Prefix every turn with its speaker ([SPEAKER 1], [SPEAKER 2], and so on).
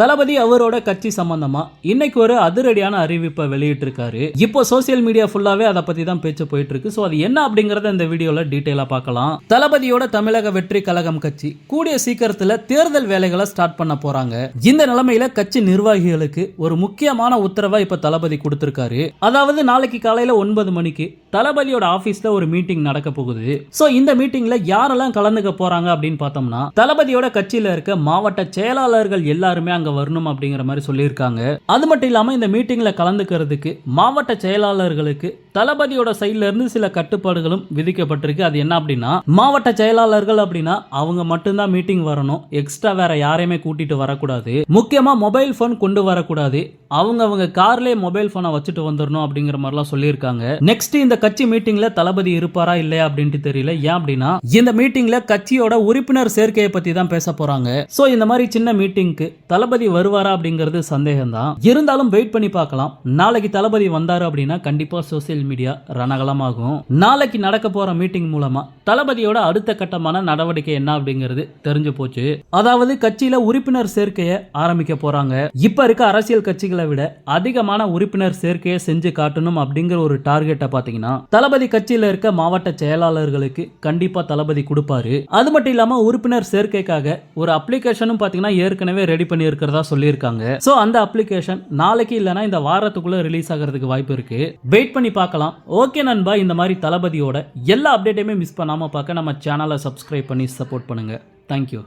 [SPEAKER 1] தளபதி அவரோட கட்சி சம்பந்தமா? இன்னைக்கு ஒரு அதிரடியான அறிவிப்பை வெளியிட்டிருக்காரு. இப்போ சோசியல் மீடியா ஃபுல்லாவே அதை பத்தி தான் பேச்சு போயிட்டு இருக்கு ஸோ அது என்ன அப்படிங்கறத இந்த வீடியோல டீட்டெயிலா பார்க்கலாம். தளபதியோட தமிழக வெற்றி கழகம் கட்சி கூடிய சீக்கிரத்துல தேர்தல் வேலைகளை ஸ்டார்ட் பண்ண போறாங்க. இந்த நிலைமையில கட்சி நிர்வாகிகளுக்கு ஒரு முக்கியமான உத்தரவை இப்ப தளபதி கொடுத்திருக்காரு. அதாவது நாளைக்கு காலையில ஒன்பது மணிக்கு தளபதியோட ஆபீஸ்ல ஒரு மீட்டிங் நடக்க போகுது. சோ இந்த மீட்டிங்ல யாரெல்லாம் கலந்துக்க போறாங்க அப்படின்னு பார்த்தோம்னா தளபதியோட கட்சியில இருக்க மாவட்ட செயலாளர்கள் எல்லாருமே அங்க வரணும் அப்படிங்கிற மாதிரி சொல்லியிருக்காங்க. அது மட்டும் இல்லாமல் இந்த மீட்டிங்கில் கலந்துக்கிறதுக்கு மாவட்ட செயலாளர்களுக்கு தளபதியோட சைட்ல இருந்து சில கட்டுப்பாடுகளும் விதிக்கப்பட்டிருக்கு. அது என்ன அப்படின்னா மாவட்ட செயலாளர்கள் அப்படின்னா அவங்க மட்டும்தான் மீட்டிங் வரணும். எக்ஸ்ட்ரா வேற யாரையுமே கூட்டிட்டு வரக்கூடாது. முக்கியமா மொபைல் ஃபோன் கொண்டு வரக்கூடாது. அவங்க அவங்க கார்லயே மொபைல் போனை வச்சுட்டு வந்துடணும் அப்படிங்கிற மாதிரிலாம் சொல்லியிருக்காங்க. நெக்ஸ்ட் இந்த கட்சி மீட்டிங்ல தளபதி இருப்பாரா இல்லையா அப்படின்ட்டு தெரியல. ஏன் அப்படின்னா இந்த மீட்டிங்ல கட்சியோட உறுப்பினர் சேர்க்கையை பத்தி தான் பேச போறாங்க. சோ இந்த மாதிரி சின்ன மீட்டிங்க்கு தளபதி வருவாரா அப்படிங்கிறது சந்தேகம் தான் இருந்தாலும் வெயிட் பண்ணி பார்க்கலாம். நாளைக்கு தளபதி வந்தாரு அப்படின்னா கண்டிப்பா சோசியல் மீடியா ரணகலமாகும். நாளைக்கு நடக்க போற மீட்டிங் மூலமா தளபதியோட அடுத்த கட்டமான நடவடிக்கை என்ன அப்படிங்கிறது தெரிஞ்சு போச்சு. அதாவது கட்சியில உறுப்பினர் சேர்க்கையை ஆரம்பிக்க போறாங்க. இப்ப இருக்க அரசியல் கட்சிகளை விட அதிகமான உறுப்பினர் சேர்க்கையை செஞ்சு காட்டணும் அப்படிங்கிற ஒரு டார்கெட்டை பாத்தீங்கன்னா தளபதி கட்சியில இருக்க மாவட்ட செயலாளர்களுக்கு கண்டிப்பா தளபதி கொடுப்பாரு. அது மட்டும் இல்லாம உறுப்பினர் சேர்க்கைக்காக ஒரு அப்ளிகேஷனும் பாத்தீங்கன்னா ஏற்கனவே ரெடி பண்ணியிருக்க இருக்கிறதா சொல்லியிருக்காங்க. சோ அந்த அப்ளிகேஷன் நாளைக்கு இல்லைனா இந்த வாரத்துக்குள்ள ரிலீஸ் ஆகிறதுக்கு வாய்ப்பு இருக்கு. வெயிட் பண்ணி பார்க்கலாம். ஓகே நண்பா இந்த மாதிரி தளபதியோட எல்லா அப்டேட்டையுமே மிஸ் பண்ணாம பார்க்க நம்ம சேனலை சப்ஸ்கிரைப் பண்ணி சப்போர்ட் பண்ணுங்க. தேங்க்யூ